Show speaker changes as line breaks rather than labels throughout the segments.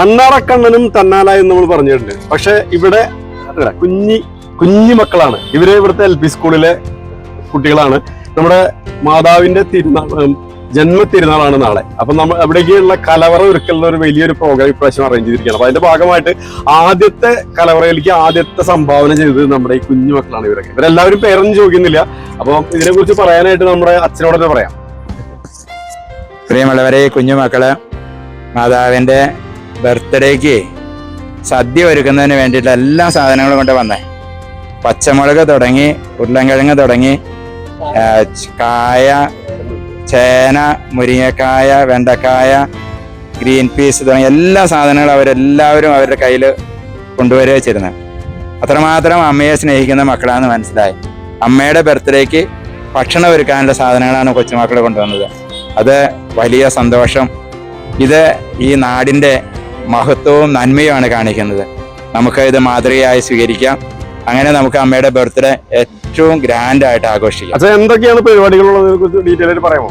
അണ്ണാറക്കണ്ണനും തന്നാല എന്ന് നമ്മൾ പറഞ്ഞിട്ടുണ്ട്. പക്ഷെ ഇവിടെ കുഞ്ഞി കുഞ്ഞി മക്കളാണ്. ഇവരെ ഇവിടുത്തെ എൽ പി സ്കൂളിലെ കുട്ടികളാണ്. നമ്മുടെ മാതാവിന്റെ തിരുനാൾ ഉം, ജന്മ തിരുനാളാണ് നാളെ. അപ്പൊ നമ്മൾ അവിടേക്കുള്ള കലവറ ഒരുക്കലുള്ള ഒരു വലിയൊരു പ്രോഗ്രാം ഇപ്രാവശ്യം അറേഞ്ച് ചെയ്തിരിക്കുകയാണ്. അപ്പൊ അതിന്റെ ഭാഗമായിട്ട് ആദ്യത്തെ കലവറയിലേക്ക് ആദ്യത്തെ സംഭാവന ചെയ്തത് നമ്മുടെ ഈ കുഞ്ഞു മക്കളാണ് ഇവരൊക്കെ. ഇവരെല്ലാവരും പേരൊന്നും ചോദിക്കുന്നില്ല. അപ്പൊ ഇതിനെ കുറിച്ച് പറയാനായിട്ട് നമ്മുടെ അച്ഛനോട് തന്നെ പറയാം.
പ്രിയമുള്ളവരെ കുഞ്ഞുമക്കൾ മാതാവിന്റെ ബർത്ത്ഡേക്ക് സദ്യ ഒരുക്കുന്നതിന് വേണ്ടിയിട്ടുള്ള എല്ലാ സാധനങ്ങളും കൊണ്ട് വന്നേ. പച്ചമുളക് തുടങ്ങി ഉരുളൻകിഴങ്ങ് തുടങ്ങി കായ ചേന മുരിങ്ങക്കായ വെണ്ടക്കായ ഗ്രീൻ പീസ് തുടങ്ങിയ എല്ലാ സാധനങ്ങളും അവരെല്ലാവരും അവരുടെ കയ്യിൽ കൊണ്ടുവരിക വെച്ചിരുന്നത് അത്രമാത്രം അമ്മയെ സ്നേഹിക്കുന്ന മക്കളാണെന്ന് മനസ്സിലായി. അമ്മയുടെ ബർത്ത്ഡേക്ക് ഭക്ഷണം ഒരുക്കാനുള്ള സാധനങ്ങളാണ് കൊച്ചുമക്കൾ കൊണ്ടുവന്നത്. അത് വലിയ സന്തോഷം. ഇത് ഈ നാടിന്റെ മഹത്വവും നന്മയുമാണ് കാണിക്കുന്നത്. നമുക്ക് ഇത് മാതൃകയായി സ്വീകരിക്കാം. അങ്ങനെ നമുക്ക് അമ്മയുടെ ബർത്ത്ഡേ ഏറ്റവും ഗ്രാൻഡ് ആയിട്ട് ആഘോഷിക്കാം.
അച്ഛൻ എന്തൊക്കെയാണ് പരിപാടികളുള്ളത്? ഡീറ്റെയിൽ ആയിട്ട് പറയാമോ?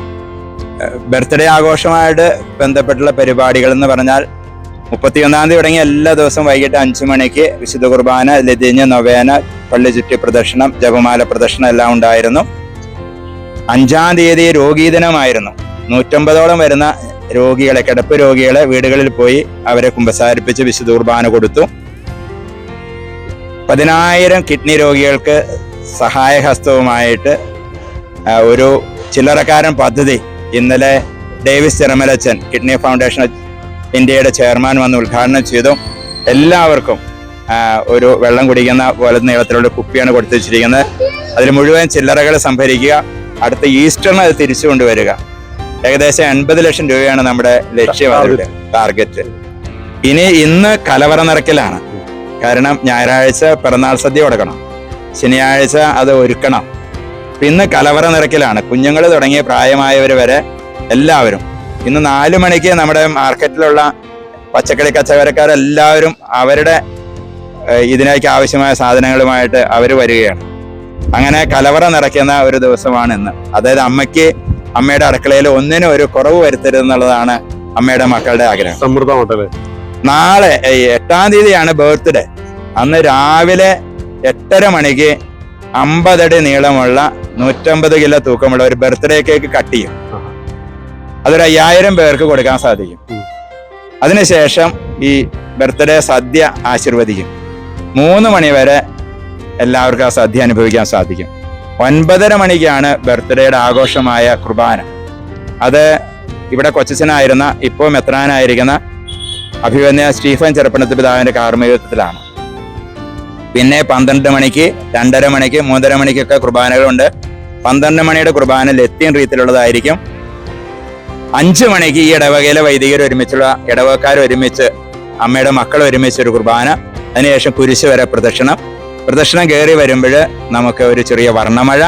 ബർത്ത്ഡേ ആഘോഷമായിട്ട് ബന്ധപ്പെട്ടുള്ള പരിപാടികൾ എന്ന് പറഞ്ഞാൽ മുപ്പത്തിയൊന്നാം തീയതി തുടങ്ങി എല്ലാ ദിവസവും വൈകിട്ട് അഞ്ചു മണിക്ക് വിശുദ്ധ കുർബാന ലതിഞ്ഞ് നൊവേന പള്ളി ചുറ്റി പ്രദർശനം ജപമാല പ്രദർശനം എല്ലാം ഉണ്ടായിരുന്നു. അഞ്ചാം തീയതി രോഗീദിനമായിരുന്നു നൂറ്റമ്പതോളം വരുന്ന രോഗികളെ കിടപ്പ് രോഗികളെ വീടുകളിൽ പോയി അവരെ കുമ്പസാരിപ്പിച്ച് വിശുദ്ധ കുർബാന കൊടുത്തു. പതിനായിരം കിഡ്നി രോഗികൾക്ക് സഹായഹസ്തവുമായിട്ട് ഒരു ചില്ലറക്കാരൻ പദ്ധതി ഇന്നലെ ഡേവിസ് തിരമലച്ചൻ കിഡ്നി ഫൗണ്ടേഷൻ ഇന്ത്യയുടെ ചെയർമാൻ വന്ന് ഉദ്ഘാടനം ചെയ്തു. എല്ലാവർക്കും ഒരു വെള്ളം കുടിക്കുന്ന പോലെ നീളത്തിലുള്ള കുപ്പിയാണ് കൊടുത്തു വെച്ചിരിക്കുന്നത് അതിൽ മുഴുവൻ ചില്ലറകൾ സംഭരിക്കുക. അടുത്ത ഈസ്റ്ററിന് അത് തിരിച്ചു കൊണ്ടുവരിക ഏകദേശം എൺപത് ലക്ഷം രൂപയാണ് നമ്മുടെ ലക്ഷ്യം ടാർഗറ്റ് ഇനി ഇന്ന് കലവറ നിറക്കലാണ് കാരണം ഞായറാഴ്ച പിറന്നാൾ സദ്യ കൊടുക്കണം. ശനിയാഴ്ച അത് ഒരുക്കണം. ഇന്ന് കലവറ നിറക്കലാണ് കുഞ്ഞുങ്ങൾ തുടങ്ങിയ പ്രായമായവർ വരെ എല്ലാവരും. ഇന്ന് നാലു മണിക്ക് നമ്മുടെ മാർക്കറ്റിലുള്ള പച്ചക്കറി കച്ചവടക്കാരെല്ലാവരും അവരുടെ ഇതിനേക്ക് ആവശ്യമായ സാധനങ്ങളുമായിട്ട് അവർ വരികയാണ്. അങ്ങനെ കലവറ നിറയ്ക്കുന്ന ഒരു ദിവസമാണ് ഇന്ന്. അതായത് അമ്മയ്ക്ക് അമ്മയുടെ അടുക്കളയിൽ ഒന്നിനും ഒരു കുറവ് വരുത്തരുത് എന്നുള്ളതാണ് അമ്മയുടെ മക്കളുടെ ആഗ്രഹം.
സമൃദ്ധമായിട്ടല്ലേ
നാളെ ഏയ്, എട്ടാം തീയതിയാണ് ബർത്ത്ഡേ. അന്ന് രാവിലെ എട്ടര മണിക്ക് അമ്പതടി നീളമുള്ള നൂറ്റമ്പത് കിലോ തൂക്കമുള്ള ഒരു ബർത്ത്ഡേ കേക്ക് കട്ട് ചെയ്യും. അതൊരു അയ്യായിരം പേർക്ക് കൊടുക്കാൻ സാധിക്കും. അതിനുശേഷം ഈ ബർത്ത്ഡേ സദ്യ ആശീർവദിക്കും. മൂന്ന് മണി വരെ എല്ലാവർക്കും ആ സദ്യ അനുഭവിക്കാൻ സാധിക്കും. ഒൻപതര മണിക്കാണ് ബർത്ത്ഡേയുടെ ആഘോഷമായ കുർബാന. അത് ഇവിടെ കൊച്ചച്ചനായിരുന്ന ഇപ്പോൾ മെത്രാനായിരിക്കുന്ന അഭിവന്യ സ്റ്റീഫൻ ചെറുപ്പണത്ത് പിതാവിന്റെ കാർമ്മികത്വത്തിലാണ്. പിന്നെ പന്ത്രണ്ട് മണിക്ക് രണ്ടര മണിക്ക് മൂന്നര മണിക്കൊക്കെ കുർബാനകളുണ്ട്. പന്ത്രണ്ട് മണിയുടെ കുർബാന ലത്തീൻ രീതിയിലുള്ളതായിരിക്കും അഞ്ച് മണിക്ക് ഈ ഇടവകയിലെ വൈദികർ ഒരുമിച്ചുള്ള ഇടവകക്കാർ ഒരുമിച്ച് അമ്മയുടെ മക്കൾ ഒരുമിച്ച് ഒരു കുർബാന. അതിനുശേഷം കുരിശ് വരെ പ്രദക്ഷിണം. പ്രദക്ഷിണം കയറി വരുമ്പോൾ നമുക്ക് ഒരു ചെറിയ വർണമഴ.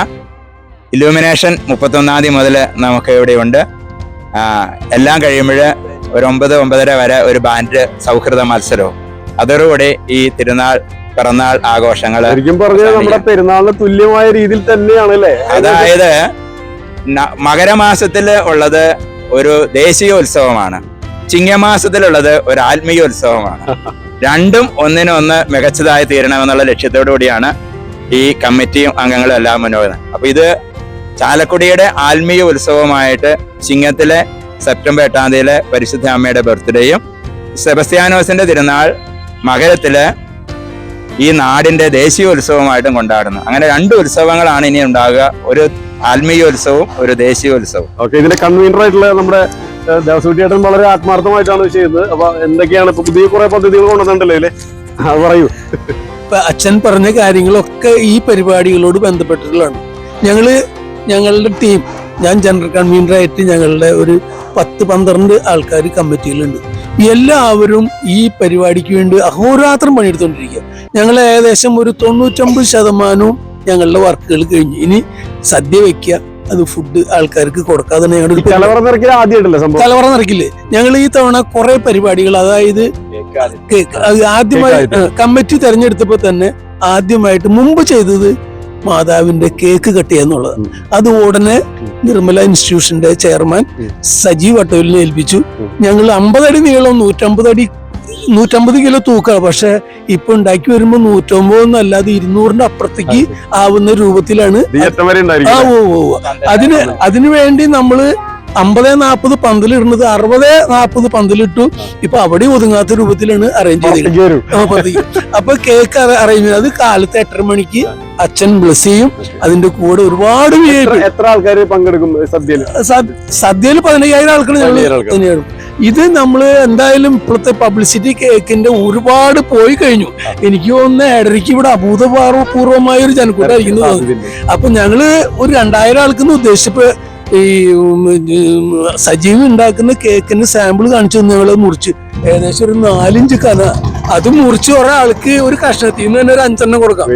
ഇലൂമിനേഷൻ മുപ്പത്തൊന്നാം തീയതി മുതൽ നമുക്ക് ഇവിടെയുണ്ട്. എല്ലാം കഴിയുമ്പോൾ ഒരു ഒമ്പത് ഒമ്പതര വരെ ഒരു ബാൻഡ് സൗഹൃദ മത്സരവും. അതോടുകൂടി ഈ തിരുനാൾ പിറന്നാൾ ആഘോഷങ്ങൾ
ശരിക്കും പറഞ്ഞാൽ നമ്മുടെ പെരുന്നാളിന് തുല്യമായ രീതിയിൽ തന്നെയാണ് അല്ലേ
അതായത് മകരമാസത്തിൽ ഉള്ളത് ഒരു ദേശീയോത്സവമാണ്. ചിങ്ങമാസത്തിലുള്ളത് ഒരു ആത്മീയോത്സവമാണ്. രണ്ടും ഒന്നിനൊന്ന് മികച്ചതായി തീരണമെന്നുള്ള ലക്ഷ്യത്തോടു കൂടിയാണ് ഈ കമ്മിറ്റിയും അംഗങ്ങളും എല്ലാം മുന്നോട്ട് പോകുന്നത്. അപ്പൊ ഇത് ചാലക്കുടിയുടെ ആത്മീയ ഉത്സവമായിട്ട് ചിങ്ങത്തിലെ സെപ്റ്റംബർ എട്ടാം തീയതിയിലെ പരിശുദ്ധ അമ്മയുടെ ബർത്ത്ഡേയും സെബസ്ത്യാനോസിന്റെ തിരുനാൾ മകരത്തിൽ ഈ നാടിന്റെ ദേശീയ ഉത്സവമായിട്ടും കൊണ്ടാടുന്നു. അങ്ങനെ രണ്ട് ഉത്സവങ്ങളാണ് ഇനി ഉണ്ടാകുക ഒരു ആത്മീയോത്സവവും ഒരു ദേശീയോത്സവവും
ഓക്കെ ഇതിന്റെ കൺവീനർ ആയിട്ടുള്ള നമ്മുടെ ദേവസ്വട്ടിയേട്ടൻ വളരെ ആത്മാർത്ഥമായിട്ടാണ് ചെയ്യുന്നത്. അപ്പൊ എന്തൊക്കെയാണ് ഇപ്പൊ പുതിയ കുറെ പദ്ധതികൾ കൊണ്ടുവന്നിട്ടുണ്ടല്ലോ അല്ലേ? അത് പറയൂ.
അച്ഛൻ പറഞ്ഞ കാര്യങ്ങളൊക്കെ ഈ പരിപാടികളോട് ബന്ധപ്പെട്ടിട്ടുള്ളതാണ്. ഞങ്ങൾ ഞങ്ങളുടെ ടീം ഞാൻ ജനറൽ കൺവീനറായിട്ട് ഞങ്ങളുടെ ഒരു പത്ത് പന്ത്രണ്ട് ആൾക്കാർ കമ്മിറ്റിയിലുണ്ട് എല്ലാവരും ഈ പരിപാടിക്ക് വേണ്ടി അഹോരാത്രം പണിയെടുത്തോണ്ടിരിക്കുക ഞങ്ങൾ ഏകദേശം ഒരു തൊണ്ണൂറ്റൊമ്പത് ശതമാനവും ഞങ്ങളുടെ വർക്കുകൾ കഴിഞ്ഞു. ഇനി സദ്യ വെക്കുക അത് ഫുഡ് ആൾക്കാർക്ക് കൊടുക്കാതെ
ഈ
ഞങ്ങളുടെ
കലവറ
നിറക്കില്ലേ ഞങ്ങൾ ഈ തവണ കുറെ പരിപാടികൾ അതായത് കേക്ക് അത് ആദ്യമായി കമ്മിറ്റി തെരഞ്ഞെടുത്തപ്പോ തന്നെ ആദ്യമായിട്ട് മുമ്പ് ചെയ്തത് മാതാവിന്റെ കേക്ക് കട്ട് ചെയ്യാന്നുള്ളതാണ്
ഉം.
അത് ഉടനെ നിർമ്മല ഇൻസ്റ്റിറ്റ്യൂഷന്റെ ചെയർമാൻ. സജീവ് അട്ടോലിനെ ഏൽപ്പിച്ചു. ഞങ്ങൾ അമ്പതടി നീളം നൂറ്റമ്പത് അടി നൂറ്റമ്പത് കിലോ തൂക്കാണ് പക്ഷെ ഇപ്പൊ ഉണ്ടാക്കി വരുമ്പോ നൂറ്റമ്പതൊന്നും അല്ലാതെ ഇരുന്നൂറിന്റെ അപ്പുറത്തേക്ക് ആവുന്ന രൂപത്തിലാണ് ആ ഓ ഓ. അതിന് അതിനു വേണ്ടി നമ്മൾ അമ്പത് നാൽപ്പത് പന്തലിടുന്നത് അറുപത് നാൽപ്പത് പന്തലിട്ടു. ഇപ്പൊ അവിടെ ഒതുങ്ങാത്ത രൂപത്തിലാണ് അറേഞ്ച് ചെയ്തത് അപ്പൊ കേക്ക് അറേഞ്ച് ചെയ്ത് അത് കാലത്ത് എട്ടര മണിക്ക് അച്ഛൻ ബ്ലസ് ചെയ്യും. അതിന്റെ കൂടെ ഒരുപാട്
എത്ര- ആൾക്കാർ പങ്കെടുക്കും സദ്യയിൽ
സദ്യയിൽ പതിനയ്യായിരം ആൾക്കാർ ഞങ്ങൾ
പതിനയ്യായിരം ആൾക്കാർ.
തന്നെയാണ് ഇത് നമ്മൾ എന്തായാലും ഇപ്പോഴത്തെ പബ്ലിസിറ്റി കേക്കിന്റെ ഒരുപാട് പോയി കഴിഞ്ഞു. എനിക്ക് തോന്നുന്ന ഏഴരയ്ക്ക് ഇവിടെ അഭൂതപൂർവമായ ഒരു ജനക്കൂട്ടായിരിക്കുന്നു അപ്പൊ ഞങ്ങൾ ഒരു രണ്ടായിരം ആൾക്കെന്ന് ഉദ്ദേശിച്ചപ്പോ ഈ സജീവ് ഉണ്ടാക്കുന്ന കേക്കിന്റെ സാമ്പിൾ കാണിച്ചു ഞങ്ങൾ മുറിച്ച്. ഏകദേശം ഒരു നാലിഞ്ച് കന അത് മുറിച്ച് ഒരാൾക്ക് ഒരു കഷ്ണത്തിൽ നിന്ന് തന്നെ ഒരു അഞ്ചെണ്ണം കൊടുക്കാം.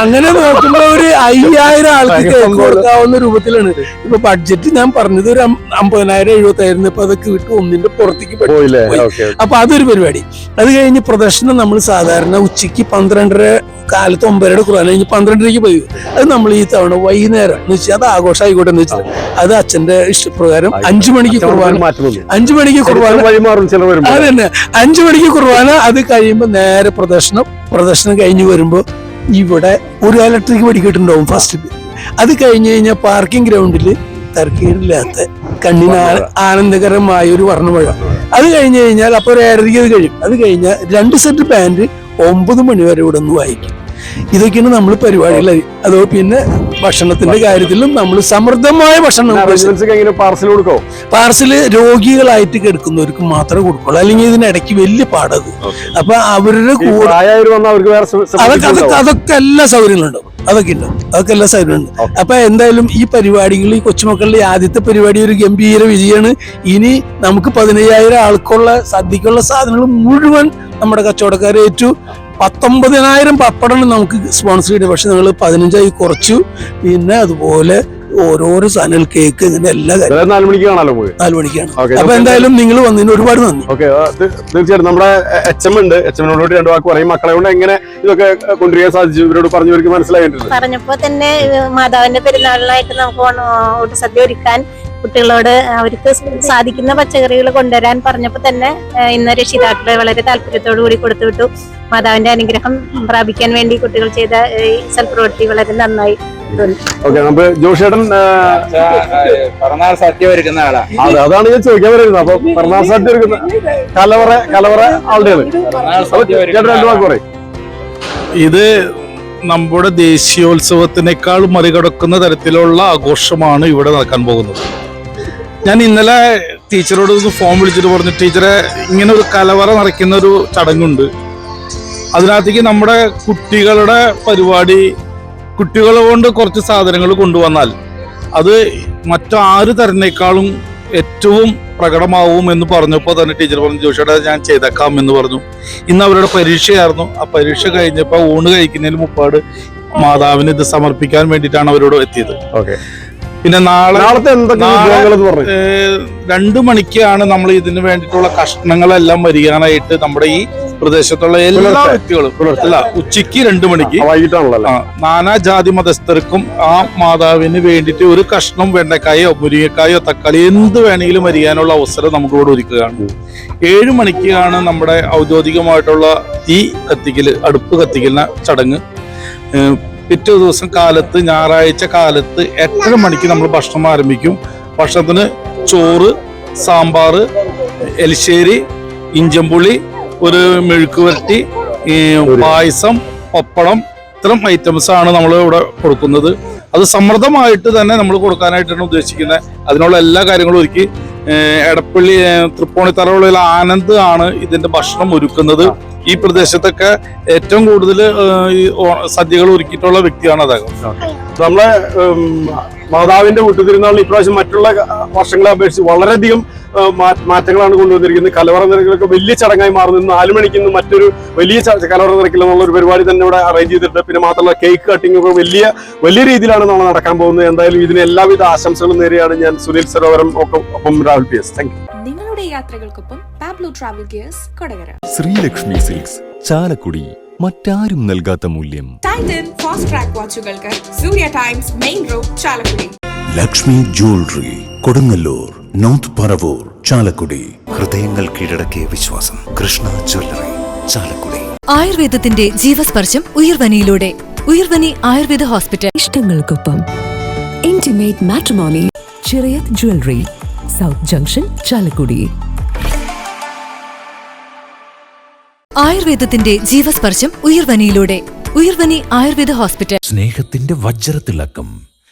അങ്ങനെ നോക്കുമ്പോ ഒരു അയ്യായിരം ആൾക്ക് കേക്ക് കൊടുക്കാവുന്ന രൂപത്തിലാണ്. ഇപ്പൊ ബഡ്ജറ്റ് ഞാൻ പറഞ്ഞത് ഒരു അമ്പതിനായിരം എഴുപത്തായിരം ഇപ്പൊ അതൊക്കെ വിട്ട് ഒന്നിന്റെ പുറത്തേക്ക്.
പോയില്ലേ?
അപ്പൊ അതൊരു പരിപാടി. അത് കഴിഞ്ഞ് പ്രദർശനം നമ്മൾ സാധാരണ ഉച്ചയ്ക്ക് പന്ത്രണ്ടര കാലത്ത് ഒമ്പതരയുടെ കുറവാണ് കഴിഞ്ഞ് പന്ത്രണ്ടരയ്ക്ക് പോയി. അത് നമ്മൾ ഈ തവണ വൈകുന്നേരം എന്ന് വെച്ചാൽ അത് ആഘോഷം ആയിക്കോട്ടെ എന്ന് വെച്ചാൽ അത് അച്ഛന്റെ ഇഷ്ടപ്രകാരം അഞ്ചു മണിക്ക് കുർബാന അഞ്ചു മണിക്ക് കുർബാന
വരുമ്പോൾ
അത് തന്നെ അഞ്ചു മണിക്ക് കുർബാന. അത് കഴിയുമ്പോൾ നേരെ പ്രദർശനം. പ്രദർശനം കഴിഞ്ഞ് വരുമ്പോൾ ഇവിടെ ഒരു ഇലക്ട്രിക് വെടിക്കെട്ടുണ്ടാവും ഫസ്റ്റ് അത് കഴിഞ്ഞ് കഴിഞ്ഞാൽ പാർക്കിംഗ് ഗ്രൗണ്ടിൽ തർക്കീടില്ലാത്ത കണ്ണിന് ആനന്ദകരമായ ഒരു വർണമഴ. അത് കഴിഞ്ഞ് കഴിഞ്ഞാൽ അപ്പോൾ ഒരു ഏഴരയ്ക്ക് അത് കഴിയും. അത് കഴിഞ്ഞാൽ രണ്ട് സെറ്റ് പാന്റ് ഒമ്പത് മണി വരെ ഇവിടെ നിന്ന് വായിക്കും ഇതൊക്കെയാണ് നമ്മൾ പരിപാടികൾ അതോ പിന്നെ ഭക്ഷണത്തിന്റെ കാര്യത്തിലും നമ്മൾ സമൃദ്ധമായ ഭക്ഷണം
പാർസൽ കൊടുക്കോ?
പാർസൽ രോഗികളായിട്ട് കിടക്കുന്നവർക്ക് മാത്രമേ കൊടുക്കുള്ളൂ. അല്ലെങ്കിൽ ഇതിനിടയ്ക്ക് വലിയ പാടത്. അപ്പൊ അവരുടെ കൂടെ അതൊക്കെ അതൊക്കെ. അതൊക്കെ എല്ലാ സൗകര്യങ്ങളുണ്ടാവും അതൊക്കെ ഉണ്ട് അതൊക്കെ എല്ലാ സൗകര്യമുണ്ട്
ഉണ്ട്.
അപ്പൊ എന്തായാലും ഈ പരിപാടികൾ ഈ കൊച്ചുമക്കളുടെ ആദ്യത്തെ പരിപാടി ഒരു ഗംഭീര വിജയമാണ്. ഇനി നമുക്ക് പതിനയ്യായിരം ആൾക്കുള്ള സദ്യക്കുള്ള സാധനങ്ങൾ മുഴുവൻ നമ്മുടെ കച്ചവടക്കാർ ഏറ്റു. പത്തൊമ്പതിനായിരം പപ്പടമാണ് നമുക്ക് സ്പോൺസർ ചെയ്തത് പക്ഷെ ഞങ്ങൾ പതിനഞ്ചായി കുറച്ചു. പിന്നെ അതുപോലെ ഓരോരോ സാധനങ്ങൾ കേക്ക് ഇങ്ങനെ എല്ലാ കാര്യം
നാല് മണിക്ക് കാണാലോ നമുക്ക്
നാല് മണിക്കാണ്.
ഓക്കെ
അപ്പൊ എന്തായാലും നിങ്ങൾ വന്നതിന് ഒരുപാട് നന്ദി.
ഓക്കെ തീർച്ചയായിട്ടും. നമ്മുടെ എച്ച് എം ഉണ്ട്. എച്ച് എമ്മിനോട് രണ്ടു വാക്ക് പറയും. മക്കളെ കൊണ്ട് എങ്ങനെ ഇതൊക്കെ കൊണ്ടുവരാൻ സാധിച്ചു? ഇവരോട് പറഞ്ഞവർക്ക് മനസ്സിലായിട്ടുണ്ട്.
പറഞ്ഞപ്പോ തന്നെ മാതാവിന്റെ പെരുന്നാളിനായിട്ട് നമുക്ക് സദ്യ ഒരുക്കാൻ കുട്ടികളോട് അവർക്ക് സാധിക്കുന്ന പച്ചക്കറികൾ കൊണ്ടുവരാൻ പറഞ്ഞപ്പോൾ തന്നെ ഇന്ന് രക്ഷിതാക്കളെ വളരെ താല്പര്യത്തോടു കൂടി കൊടുത്തു വിട്ടു. മാതാവിന്റെ അനുഗ്രഹം പ്രാപിക്കാൻ വേണ്ടി കുട്ടികൾ ചെയ്ത ഈ സൽപ്രവൃത്തി വളരെ നന്നായി തോന്നി.
ഓക്കെ നമുക്ക് ജോഷേട്ടൻ
പിറന്നാൾ സദ്യ ഒരുക്കുന്ന ആളാ.
അതെ അതാണ് ഞാൻ ചോദിക്കാൻ വരുന്നത്. അപ്പൊ പറഞ്ഞാൽ സാധ്യ ഒരുക്കുന്ന കലവറ കലവറ ആളുടെയാണ്. അപ്പൊ ചേട്ടൻ രണ്ടു വാക്ക് പറയും.
ഇത് നമ്മുടെ ദേശീയോത്സവത്തിനേക്കാൾ മറികടക്കുന്ന തരത്തിലുള്ള ആഘോഷമാണ് ഇവിടെ നടക്കാൻ പോകുന്നത്. ഞാൻ ഇന്നലെ ടീച്ചറോട് ഫോൺ വിളിച്ചിട്ട് പറഞ്ഞു ടീച്ചറെ ഇങ്ങനെ ഒരു കലവറ നിറയ്ക്കുന്ന ഒരു ചടങ്ങുണ്ട്. അതിനകത്തേക്ക് നമ്മുടെ കുട്ടികളുടെ പരിപാടി കുട്ടികൾ കൊണ്ട് കുറച്ച് സാധനങ്ങൾ കൊണ്ടുവന്നാൽ അത് മറ്റാര് തരുന്നേക്കാളും ഏറ്റവും പ്രകടമാവും എന്ന് പറഞ്ഞപ്പോൾ തന്നെ ടീച്ചർ പറഞ്ഞു ജോഷിയുടെ ഞാൻ ചെയ്തേക്കാം എന്ന് പറഞ്ഞു. ഇന്ന് അവരുടെ പരീക്ഷയായിരുന്നു. ആ പരീക്ഷ കഴിഞ്ഞപ്പോൾ ഊണ് കഴിക്കുന്നതിന് മുപ്പാട് മാതാവിന് ഇത് സമർപ്പിക്കാൻ വേണ്ടിയിട്ടാണ് അവരോട് എത്തിയത്.
ഓക്കെ.
പിന്നെ നാളെ
നാളത്തെ എന്തൊക്കെ
രണ്ട് മണിക്കാണ് നമ്മൾ ഇതിന് വേണ്ടിട്ടുള്ള കഷ്ണങ്ങളെല്ലാം വരികയാനായിട്ട് നമ്മുടെ ഈ പ്രദേശത്തുള്ള എല്ലാ വ്യക്തികളും. അല്ല ഉച്ചയ്ക്ക് രണ്ടു മണിക്ക്
നാനാ വൈകിട്ടാണല്ലോ
നാനാജാതി മതസ്ഥർക്കും ആ മാതാവിന് വേണ്ടിയിട്ട് ഒരു കഷ്ണം വെണ്ടക്കായോ മുരിങ്ങക്കായോ തക്കാളി എന്ത് വേണമെങ്കിലും വരികാനുള്ള അവസരം നമുക്ക് ഇവിടെ ഒരുക്കുകയാണ് ഏഴു മണിക്കാണ് നമ്മുടെ ഔദ്യോഗികമായിട്ടുള്ള തീ കത്തിക്കൽ അടുപ്പ് കത്തിക്കുന്ന ചടങ്ങ്. പിറ്റേ ദിവസം കാലത്ത് ഞായറാഴ്ച കാലത്ത് എട്ടര മണിക്ക് നമ്മൾ ഭക്ഷണം ആരംഭിക്കും. ഭക്ഷണത്തിന് ചോറ് സാമ്പാർ എലിശ്ശേരി ഇഞ്ചമ്പുളി ഒരു മെഴുക്ക് വരട്ടി പായസം പപ്പടം ഇത്തരം ഐറ്റംസ് ആണ് നമ്മൾ ഇവിടെ കൊടുക്കുന്നത്. അത് സമൃദ്ധമായിട്ട് തന്നെ നമ്മൾ കൊടുക്കാനായിട്ടാണ് ഉദ്ദേശിക്കുന്നത്. അതിനുള്ള എല്ലാ കാര്യങ്ങളും ഒരുക്കി എടപ്പള്ളി തൃപ്പൂണിത്തറയുള്ള ആനന്ദ് ആണ് ഇതിന്റെ ഭക്ഷണം ഒരുക്കുന്നത്. ഈ പ്രദേശത്തൊക്കെ ഏറ്റവും കൂടുതൽ ഈ സദ്യകൾ ഒരുക്കിയിട്ടുള്ള വ്യക്തിയാണ് അദ്ദേഹം.
നമ്മളെ മാതാവിന്റെ വിട്ടുതിരുന്നാളിന് ഇപ്രാവശ്യം മറ്റുള്ള വർഷങ്ങളെ അപേക്ഷിച്ച് വളരെയധികം മാറ്റങ്ങളാണ് കൊണ്ടുവന്നിരിക്കുന്നത്. കലവറ നിരക്കിലൊക്കെ വലിയ ചടങ്ങായി മാറുന്നു. നാല് മണിക്ക് ഇന്ന് മറ്റൊരു വലിയ കലവറ നിരക്കിൽ എന്നുള്ള ഒരു പരിപാടി തന്നെ ഇവിടെ അറേഞ്ച് ചെയ്തിട്ടുണ്ട്. പിന്നെ മാത്രമല്ല കേക്ക് കട്ടിംഗ് ഒക്കെ വലിയ വലിയ രീതിയിലാണ് നമ്മൾ നടക്കാൻ പോകുന്നത്. എന്തായാലും ഇതിന് എല്ലാവിധ ആശംസകളും നേരെയാണ് ഞാൻ സുനിൽ സരോവരം ഒക്കെ ഒപ്പം Rahul P S. Thank
യാത്രകൾക്കൊപ്പം Pablo travel gears Kodakara.
Sreelakshmi silks Chalakudy മറ്റാരും നൽകാത്ത മൂല്യം.
Titan fast track വാച്ചുകൾക്ക് Surya Times main road Chalakudy.
Lakshmi jewellery Kodungallur north Paravur Chalakudy.
ഹൃദയങ്ങൾ കീഴടക്കിയ വിശ്വാസം കൃഷ്ണ ജ്വല്ലറി ചാലക്കുടി.
ആയുർവേദത്തിന്റെ ജീവസ്പർശം ഉയർവനിയിലൂടെ. ഉയർവനി ആയുർവേദ ഹോസ്പിറ്റൽ.
ഇഷ്ടങ്ങൾക്കൊപ്പം. ഇന്റിമേറ്റ് മാട്രിമോണി ചെറിയ ജ്വല്ലറി സൗത്ത് ജംഗ്ഷൻ ചാലക്കുടി.
ആയുർവേദത്തിന്റെ ജീവസ്പർശം ഉയർവനിയിലൂടെ. ഉയർവനി ആയുർവേദ ഹോസ്പിറ്റൽ.
സ്നേഹത്തിന്റെ വജ്രത്തിളക്കം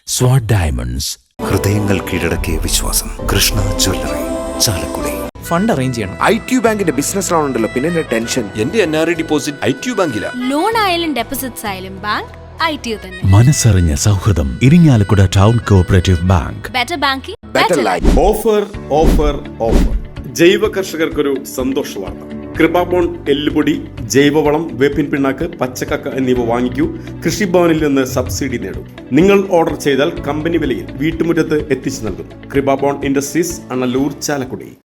സ്വാഡ് ഡയമണ്ട്സ്.
ഹൃദയങ്ങൾ കീഴടക്കിയ വിശ്വാസം. Krishna jewellery Chalakudy.
Fund arrange ചെയ്യണം.
ഐ ടി ബാങ്കിന്റെ ബിസിനസ് ലോൺ ഉണ്ടല്ലോ പിന്നെ ടെൻഷൻ.
എന്റെ N R I deposit I T ബാങ്കിലാണ്
loan ആയാലും ഡെപ്പോസിറ്റ്സ് ആയാലും ബാങ്ക് ഐ ടി തന്നെ.
മനസ്സറിഞ്ഞ സൗഹൃദം Irinjalakuda town cooperative bank.
Better banking
better life
offer offer offer ജൈവ കർഷകർക്കൊരു സന്തോഷ വാർത്ത കൃപാബോൺ എല്ലുപൊടി ജൈവവളം വേപ്പിൻ പിണ്ണാക്ക് പച്ചക്കക്ക എന്നിവ വാങ്ങിക്കൂ. കൃഷിഭവനിൽ നിന്ന് സബ്സിഡി നേടും. നിങ്ങൾ ഓർഡർ ചെയ്താൽ കമ്പനി വിലയിൽ വീട്ടുമുറ്റത്ത് എത്തിച്ചു നൽകും. കൃപാബോൺ ഇൻഡസ്ട്രീസ് അണലൂർ ചാലക്കുടി.